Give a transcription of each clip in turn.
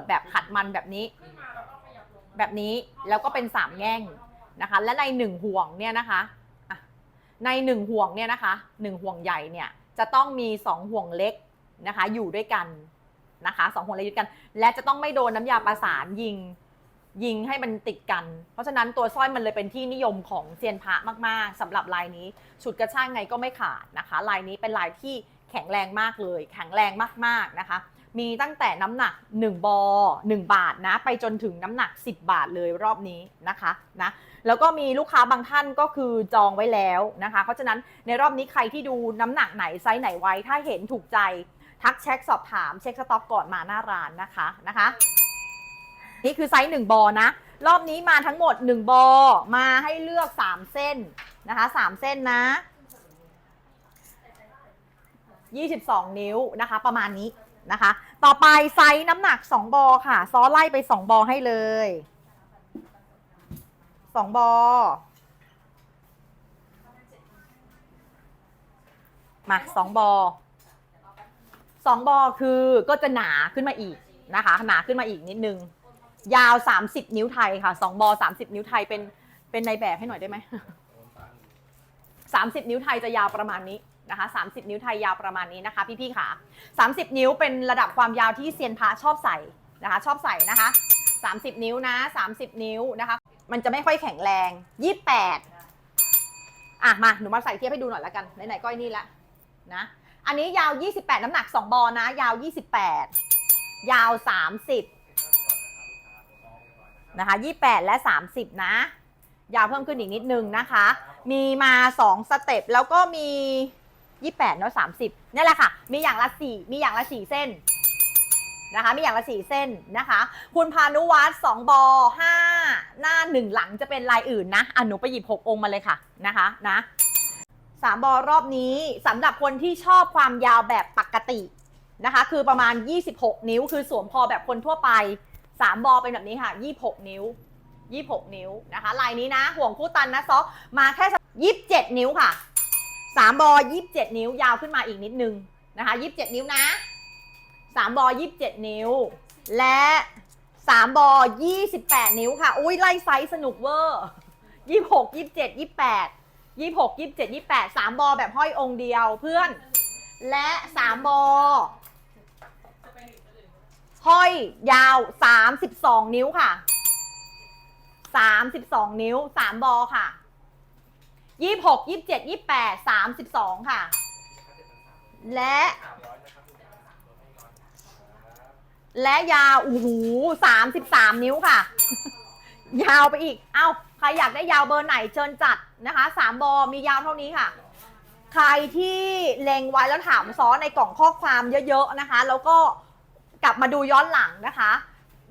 ดแบบขัดมันแบบนี้ แบบนี้แล้วก็เป็นสามแง่งนะคะ และในหนึ่งห่วงเนี่ยนะคะในหนึ่งห่วงเนี่ยนะคะหนึ่งห่วงใหญ่เนี่ยจะต้องมีสองห่วงเล็กนะคะอยู่ด้วยกันนะคะสองห่วงเล็กอยู่ด้วยกัน และจะต้องไม่โดนน้ำยาประสานยิงยิงให้มันติดกัน เพราะฉะนั้นตัวสร้อยมันเลยเป็นที่นิยมของเซียนพระมากๆสำหรับลายนี้ฉุดกระช่ากไงก็ไม่ขาดนะคะ ลายนี้เป็นลายที่แข็งแรงมากเลย แข็งแรงมากๆนะคะ มีตั้งแต่น้ำหนัก 1 บอ 1 บาทนะ ไปจนถึงน้ำหนัก 10 บาทเลยรอบนี้นะคะนะแล้วก็มีลูกค้าบางท่านก็คือจองไว้แล้วนะคะ เพราะฉะนั้นในรอบนี้ใครที่ดูน้ำหนักไหนไซส์ไหนไว้ ถ้าเห็นถูกใจทักเช็คสอบถามเช็คสต็อกก่อนมาหน้าร้านนะคะนะคะ นี่คือไซส์1บอนะ รอบนี้มาทั้งหมด 1 บอ มาให้เลือก 3 เส้นนะคะ3เส้นนะ 22 นิ้วนะคะ ประมาณนี้ นะคะ ต่อไปไซส์น้ำหนัก 2 บอค่ะ ซ้อไล่ไป 2 บอให้เลย 2 บอ มา 2 บอ 2 บอคือก็จะหนาขึ้นมาอีกนะคะ หนาขึ้นมาอีกนิดนึง ยาว 30 นิ้วไทยค่ะ 2 บอ 30 นิ้วไทยเป็นเป็นในแบบให้หน่อยได้ไหม 30 นิ้วไทยจะยาวประมาณนี้ นะคะ30 นิ้วไทยยาวประมาณนี้นะคะ พี่ๆค่ะ 30 นิ้วเป็นระดับความยาวที่เซียนพระชอบใส่นะคะ ชอบใส่นะคะ 30 นิ้วนะ 30 นิ้วนะคะ มันจะไม่ค่อยแข็งแรง 28 อะมาหนูมาใส่เทียบให้ดูหน่อยละกันไหนๆก็ไอ้นี่ละนะอันนี้ยาว 28 น้ำหนัก 2 บอนะ ยาว 28 ยาว 30 นะคะ 28 และ 30 นะ ยาวเพิ่มขึ้นอีกนิดนึงนะคะ มีมา 2 สเต็ปแล้วก็มี 28เนาะ30นี่แหละค่ะ มีอย่างละ4มีอย่างละ 4 เส้นนะคะ มีอย่างละ 4 เส้นนะคะ คุณพานุวัฒน์2บอ5หน้า 1 หลังจะเป็นลายอื่นนะอะหนูไปหยิบ 6 องค์มาเลยค่ะนะคะนะสามบอรอบนี้สำหรับคนที่ชอบความยาวแบบปกตินะคะ คือประมาณ 26 นิ้ว คือสวมพอแบบคนทั่วไป 3 บอเป็นแบบนี้ค่ะ 26 นิ้ว 26 นิ้วนะคะ ลายนี้นะ ห่วงคู่ตันนะซอมาแค่ 27 นิ้วค่ะ สามบอยี่สิบเจ็ดนิ้วยาวขึ้นมาอีกนิดนึงนะคะยี่สิบเจ็ดนิ้วนะสามบอยี่สิบเจ็ดนิ้ว และสามบอยี่สิบแปดนิ้วค่ะ อุ้ยไล่ไซส์สนุกเวอร์ยี่หกยี่สิบเจ็ดยี่แปดยี่หกยี่สิบเจ็ดยี่แปดสามบอแบบห้อยองค์เดียวเพื่อน และสามบอห้อยยาวสามสิบสองนิ้วค่ะสามสิบสองนิ้วสามบอค่ะ 26 27 28 32ค่ะ และและยาวโอ้โห33นิ้วค่ะ ยาวไปอีก เอ้า ใครอยากได้ยาวเบอร์ไหนเชิญจัดนะคะ3บอมียาวเท่านี้ค่ะ ใครที่เล็งไว้แล้วถามซ้อนในกล่องข้อความเยอะๆนะคะ แล้วก็กลับมาดูย้อนหลังนะคะ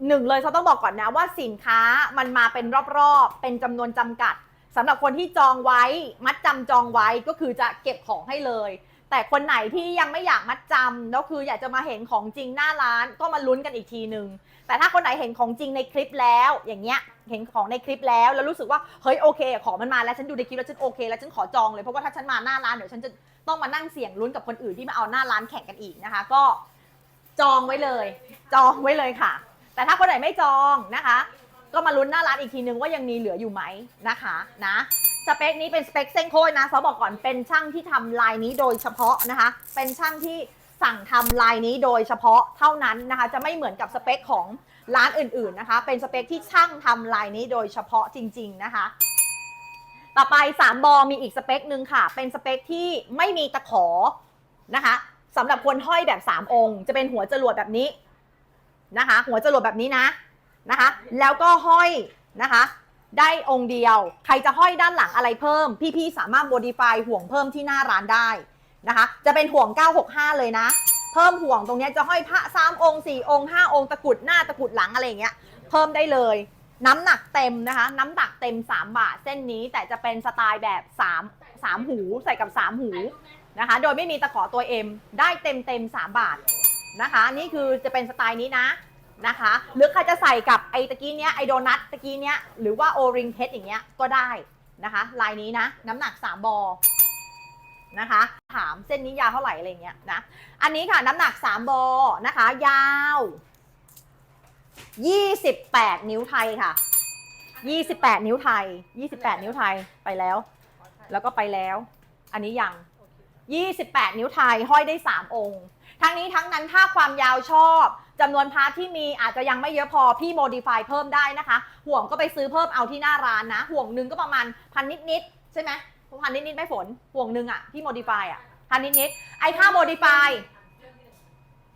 หนึ่งเลยเขาต้องบอกก่อนนะว่าสินค้ามันมาเป็นรอบๆ เป็นจำนวนจำกัด สำหรับคนที่จองไว้มัดจำจองไว้ก็คือจะเก็บของให้เลย แต่คนไหนที่ยังไม่อยากมัดจำแล้วคืออยากจะมาเห็นของจริงหน้าร้านก็มาลุ้นกันอีกทีหนึ่งแต่ถ้าคนไหนเห็นของจริงในคลิปแล้ว อย่างเงี้ยเห็นของในคลิปแล้วแล้วรู้สึกว่าเฮ้ยโอเค ของมันมาแล้วฉันดูในคลิปแล้วฉันโอเคแล้วฉันขอจองเลยเพราะว่าถ้าฉันมาหน้าร้านเดี๋ยวฉันจะต้องมานั่งเสี่ยงลุ้นกับคนอื่นที่มาเอาหน้าร้านแข่งกันอีกนะคะ ก็จองไว้เลย จองไว้เลยค่ะ แต่ถ้าคนไหนไม่จองนะคะ ก็มาลุ้นหน้าร้านอีกทีนึงว่ายังมีเหลืออยู่ไหมนะคะนะสเปคนี้เป็นสเปคเส้นโค้ยนะซอบอกก่อนเป็นช่างที่ทำลายนี้โดยเฉพาะนะคะ เป็นช่างที่สั่งทำลายนี้โดยเฉพาะเท่านั้นนะคะ จะไม่เหมือนกับสเปคของร้านอื่นๆนะคะ เป็นสเปคที่ช่างทำลายนี้โดยเฉพาะจริง ๆนะคะ ต่อไป3บอมีอีกสเปคหนึ่งค่ะ เป็นสเปคที่ไม่มีตะขอนะคะสำหรับคนห้อยแบบ 3 องค์ จะเป็นหัวจรวดแบบนี้นะคะ หัวจรวดแบบนี้นะ นะคะ แล้วก็ห้อยนะคะ ได้องค์เดียว ใครจะห้อยด้านหลังอะไรเพิ่ม พี่ๆสามารถ modify ห่วงเพิ่มที่หน้าร้านได้นะคะ จะเป็นห่วง 965 เลยนะ เพิ่มห่วงตรงนี้จะห้อยพระสามองค์สี่องค์ห้าองค์ตะกุดหน้าตะกุดหลังอะไรอย่างเงี้ย เพิ่มได้เลย น้ำหนักเต็มนะคะ น้ำหนักเต็ม 3 บาทเส้นนี้แต่จะเป็นสไตล์แบบ 3 3 หูใส่กับ 3 หูนะคะ โดยไม่มีตะขอตัว M ได้เต็มเต็ม3บาทนะคะ นี่คือจะเป็นสไตล์นี้นะ นะคะ หรือใครจะใส่กับไอ้ตะกี้เนี้ยไอโดนัทตะกี้เนี้ยหรือว่าโอริงเพชรอย่างเงี้ยก็ได้นะคะ ลายนี้นะ น้ำหนัก 3 บอนะคะ ถามเส้นนี้ยาวเท่าไหร่อะไรเงี้ยนะ อันนี้ค่ะน้ำหนัก 3 บอนะคะ ยาว 28 นิ้วไทยค่ะ 28 นิ้วไทย 28 นิ้วไทยไปแล้ว แล้วก็ไปแล้ว อันนี้ยัง 28 นิ้วไทยห้อยได้ 3 องค์ ทั้งนี้ทั้งนั้นถ้าความยาวชอบ จำนวนพาร์ทที่มีอาจจะยังไม่เยอะพอพี่โมดิฟายเพิ่มได้นะคะ ห่วงก็ไปซื้อเพิ่มเอาที่หน้าร้านนะ ห่วงหนึ่งก็ประมาณพันนิดๆใช่ไหมพันนิดๆไม่ฝน ห่วงหนึ่งอะที่โมดิฟายอะพันนิดๆไอค่าโมดิฟาย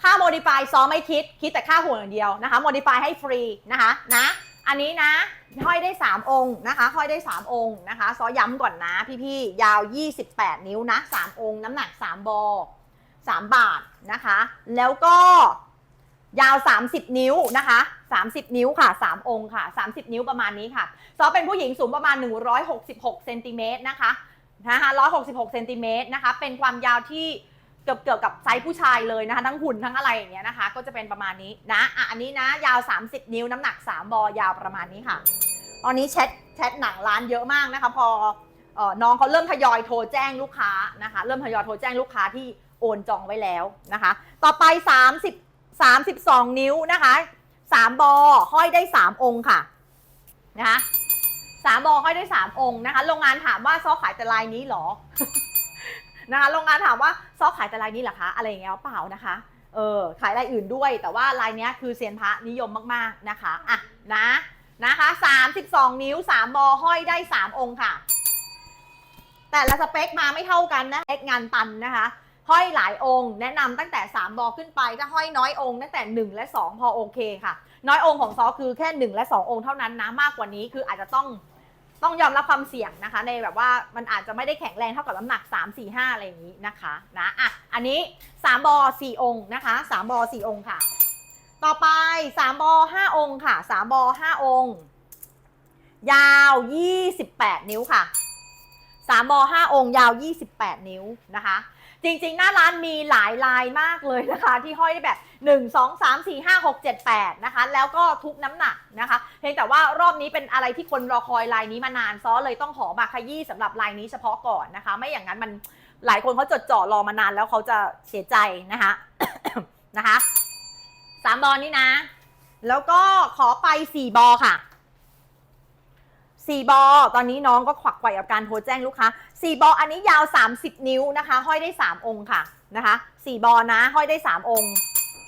ค่าโมดิฟายซ้อไม่คิด คิดแต่ค่าห่วงอย่างเดียวนะคะโมดิฟายให้ฟรีนะคะนะ อันนี้นะห้อยได้ 3 องค์นะคะห้อยได้ 3 องค์นะคะซอย้ำก่อนนะพี่ๆยาว 28 นิ้วนะ 3 องค์ น้ำหนัก 3 บอ 3 บาทนะคะ แล้วก็ ยาว 30 นิ้วนะคะ 30 นิ้วค่ะ 3 องค์ค่ะ 30 นิ้วประมาณนี้ค่ะ ซอเป็นผู้หญิงสูงประมาณ 166เซนติเมตรนะคะนะคะ166เซนติเมตรนะคะ เป็นความยาวที่เกือบเกือบกับไซส์ผู้ชายเลยนะคะ ทั้งหุ่นทั้งอะไรอย่างเงี้ยนะคะ ก็จะเป็นประมาณนี้นะอะอันนี้นะยาว 30 นิ้วน้ำหนัก 3 บอยาวประมาณนี้ค่ะ ตอนนี้แชทแชทหนังร้านเยอะมากนะคะ พอเออน้องเขาเริ่มทยอยโทรแจ้งลูกค้านะคะ เริ่มทยอยโทรแจ้งลูกค้าที่โอนจองไว้แล้วนะคะ ต่อไป 30 32 นิ้วนะคะ3บอห้อยได้ 3 องค์ค่ะนะคะสามบอห้อยได้ 3 องค์นะคะ โรงงานถามว่าซอขายแต่ลายนี้หรอนะคะโรงงานถามว่าซอขายแต่ลายนี้เหรอคะอะไรอย่างเงี้ยเปล่านะคะเออขายลายอื่นด้วย แต่ว่าลายเนี้ยคือเซียนพระนิยมมากๆนะคะอะนะนะคะ32 นิ้ว 3 บอห้อยได้ 3 องค์ค่ะ แต่ละสเปคมาไม่เท่ากันนะเอ็กงานตันนะคะ ห้อยหลายองค์ แนะนำตั้งแต่ 3 บอขึ้นไป ถ้าห้อยน้อยองค์ตั้งแต่ 1 และ 2 พอโอเคค่ะ น้อยองค์ของซอคือแค่ 1 และ 2 องค์เท่านั้นนะมากกว่านี้คืออาจจะต้องต้องยอมรับความเสี่ยงนะคะ ในแบบว่ามันอาจจะไม่ได้แข็งแรงเท่ากับน้ำหนัก 3 4 5 อะไรอย่างนี้นะคะนะอะอันนี้ 3 บอ 4 องค์นะคะ 3 บอ 4 องค์ค่ะ ต่อไป 3 บอ 5 องค์ค่ะ 3 บอ 5 องค์ ยาว 28 นิ้วค่ะ 3บอ5องค์ยาว 28 นิ้วนะคะ จริงๆ หน้าร้านมีหลายลายมากเลยนะคะ ที่ห้อยได้แบบ 1 2 3 4 5 6 7 8 นะคะ แล้วก็ทุกน้ำหนักนะคะเพียงแต่ว่ารอบนี้เป็นอะไรที่คนรอคอยลายนี้มานานซ้อเลยต้องขอมาขยี้สำหรับลายนี้เฉพาะก่อนนะคะ ไม่อย่างนั้นมันหลายคนเขาจดจ่อรอมานานแล้วเขาจะเสียใจนะคะนะคะสามบอลนี่นะ แล้วก็ขอไปสี่บอค่ะ สีบอตอนนี้น้องก็ขวักไขว่กับการโทรแจ้งลูกค้าสีบออันนี้ยาว 30 นิ้วนะคะ ห้อยได้ 3 องค์ค่ะนะคะสีบอนะห้อยได้ 3 องค์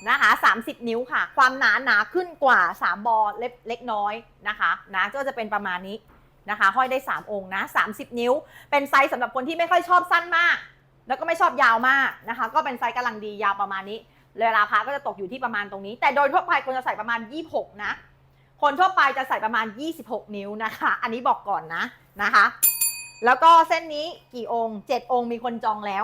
นะคะ30 นิ้วค่ะ ความหนาหนาขึ้นกว่า 3 บอเล็กเล็กน้อยนะคะนะก็จะเป็นประมาณนี้นะคะ ห้อยได้ 3 องค์นะ30 นิ้ว เป็นไซส์สำหรับคนที่ไม่ค่อยชอบสั้นมาก แล้วก็ไม่ชอบยาวมากนะคะ ก็เป็นไซส์กำลังดียาวประมาณนี้เวลาพาก็จะตกอยู่ที่ประมาณตรงนี้ แต่โดยทั่วไปคนจะใส่ประมาณ 26 นะ คนทั่วไปจะใส่ประมาณ 26 นิ้วนะคะ อันนี้บอกก่อนนะนะคะ แล้วก็เส้นนี้กี่องค์ 7 องค์มีคนจองแล้ว